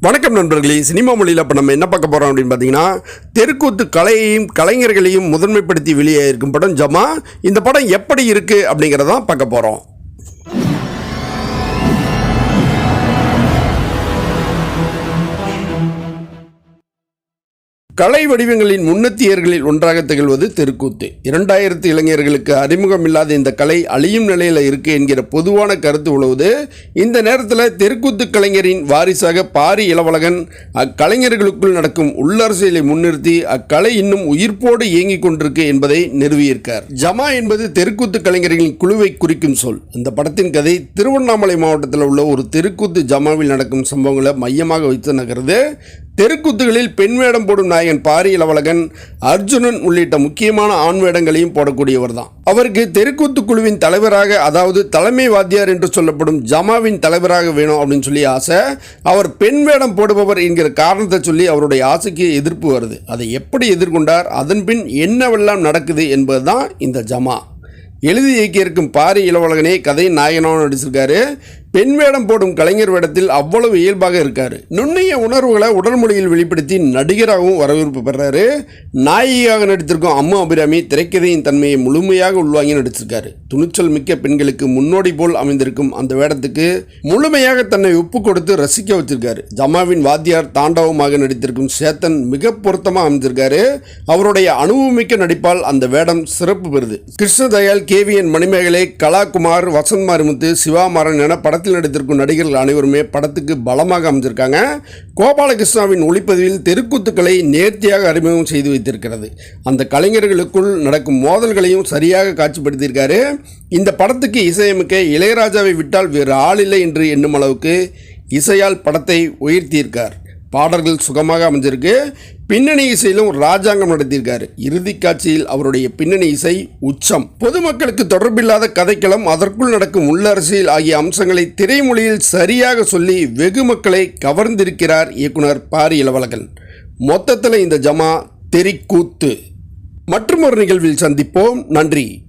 வணக்கம் நண்பர்களே சினிமா மொழியில் இப்போ நம்ம என்ன பார்க்க போகிறோம் அப்படின்னு பார்த்தீங்கன்னா தெருக்கூத்து கலையையும் கலைஞர்களையும் முதன்மைப்படுத்தி வெளியே இருக்கும் படம் ஜமா. இந்த படம் எப்படி இருக்குது அப்படிங்கிறதான் பார்க்க போகிறோம் கலை வடிவங்களின் முன்னத்தியர்களில் ஒன்றாக திகழ்வது தெருக்கூத்து. இரண்டாயிரத்து இளைஞர்களுக்கு அறிமுகம் இல்லாத இந்த கலை அழியும் நிலையில் இருக்கு என்கிற பொதுவான கருத்து உழவுது. இந்த நேரத்தில் தெருக்கூத்து கலைஞரின் வாரிசாக பாரி இளவழகன் அக்கலைஞர்களுக்குள் நடக்கும் உள்ளரசியலை முன்னிறுத்தி அக்கலை இன்னும் உயிர்ப்போடு இயங்கிக் கொண்டிருக்கு என்பதை நிறுவியிருக்கார். ஜமா என்பது தெருக்கூத்து கலைஞர்களின் குழுவை குறிக்கும் சொல். இந்த படத்தின் கதை திருவண்ணாமலை மாவட்டத்தில் உள்ள ஒரு தெருக்கூத்து ஜமாவில் நடக்கும் சம்பவங்களை மையமாக வைத்து நகருது. தெருக்கூத்துகளில் பெண் வேடம் போடும் நாயகன் பாரி இளவலகன் அர்ஜுனன் உள்ளிட்ட முக்கியமான ஆண் வேடங்களையும் போடக்கூடியவர் தான் அவருக்கு தெருக்கூத்து குழுவின் தலைவராக அதாவது தலைமை வாத்தியார் என்று சொல்லப்படும் ஜமாவின் தலைவராக வேணும் அப்படின்னு சொல்லி ஆசை. அவர் பெண் வேடம் போடுபவர் என்கிற காரணத்தை சொல்லி அவருடைய ஆசைக்கு எதிர்ப்பு வருது. அதை எப்படி எதிர்கொண்டார்? அதன் பின் என்னவெல்லாம் நடக்குது என்பதுதான் இந்த ஜமா. எழுதி இயக்கியிருக்கும் பாரி இளவழகனே கதை நாயகனாக நடிச்சிருக்காரு. பெண் வேடம் போடும் கலைஞர் வேடத்தில் அவ்வளவு இயல்பாக இருக்காரு. நுண்ணிய உணர்வுகளை உடல் மொழியில் வெளிப்படுத்தி நடிகராகவும் வரவேற்பு பெறாரு. நாயகியாக நடித்திருக்கும் அம்மா அபிராமி திரைக்கதையின் தன்மையை முழுமையாக உள்வாங்கி நடிச்சிருக்காரு. துணிச்சல் மிக்க பெண்களுக்கு முன்னோடி போல் அமைந்திருக்கும் அந்த வேடத்துக்கு முழுமையாக தன்னை ஒப்பு கொடுத்து ரசிக்க வச்சிருக்காரு. ஜமாவின் வாத்தியார் தாண்டவமாக நடித்திருக்கும் சேத்தன் மிக பொருத்தமாக அமைந்திருக்காரு. அவருடைய அனுபவமிக்க நடிப்பால் அந்த வேடம் சிறப்பு பெறுது. கிருஷ்ணதையால் K V N Manimegalai Kalakumar Vasanth Marimuthu Sivamaran என படத்தில் நடித்திருக்கும் நடிகர்கள் அனைவருமே படத்துக்கு பலமாக அமைஞ்சிருக்காங்க. கோபாலகிருஷ்ணாவின் ஒளிப்பதிவில் தெருக்கூத்துக்களை நேர்த்தியாக அறிமுகம் செய்து வைத்திருக்கிறது. அந்த கலைஞர்களுக்குள் நடக்கும் மோதல்களையும் சரியாக காட்சிப்படுத்தியிருக்காரு. இந்த படத்துக்கு இசையமைக்க இளையராஜாவை விட்டால் வேறு ஆள் இல்லை என்று எண்ணும் அளவுக்கு இசையால் படத்தை உயர்த்தியிருக்கார். பாடல்கள் சுகமாக அமைஞ்சிருக்கு. பின்னணி இசையிலும் ராஜாங்கம் நடத்தியிருக்காரு. இறுதி காட்சியில் அவருடைய பின்னணி இசை உச்சம். பொதுமக்களுக்கு தொடர்பில்லாத கதைக்களம் அதற்குள் நடக்கும் உள்ளரசியல் ஆகிய அம்சங்களை திரைமொழியில் சரியாக சொல்லி வெகு மக்களை கவர்ந்திருக்கிறார் இயக்குனர் பாரி இளவழகன். மொத்தத்தில் இந்த ஜமா தெரிக்கூத்து. மற்றும் ஒரு நிகழ்வில் சந்திப்போம். நன்றி.